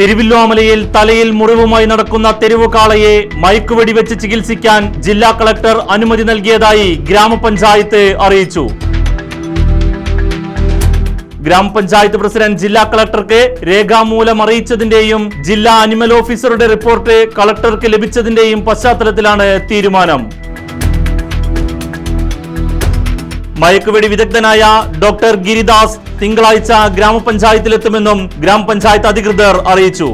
തിരുവില്ലോമലയിൽ തലയിൽ മുറിവുമായി നടക്കുന്ന തെരുവു കാളയെ മയക്കുവെടി വെച്ച് ചികിത്സിക്കാൻ ജില്ലാ കളക്ടർ അനുമതി നൽകിയതായി ഗ്രാമപഞ്ചായത്ത് അറിയിച്ചു. ഗ്രാമപഞ്ചായത്ത് പ്രസിഡന്റ് ജില്ലാ കളക്ടർക്ക് രേഖാമൂലം അറിയിച്ചതിന്റെയും ജില്ലാ അനിമൽ ഓഫീസറുടെ റിപ്പോർട്ട് കളക്ടർക്ക് ലഭിച്ചതിന്റെയും പശ്ചാത്തലത്തിലാണ് തീരുമാനം. മയക്കുവെടി വിദഗ്ധനായ ഡോക്ടർ ഗിരിദാസ് തിങ്കളാഴ്ച ഗ്രാമപഞ്ചായത്തിലെത്തുമെന്നും ഗ്രാമപഞ്ചായത്ത് അധികൃതർ അറിയിച്ചു.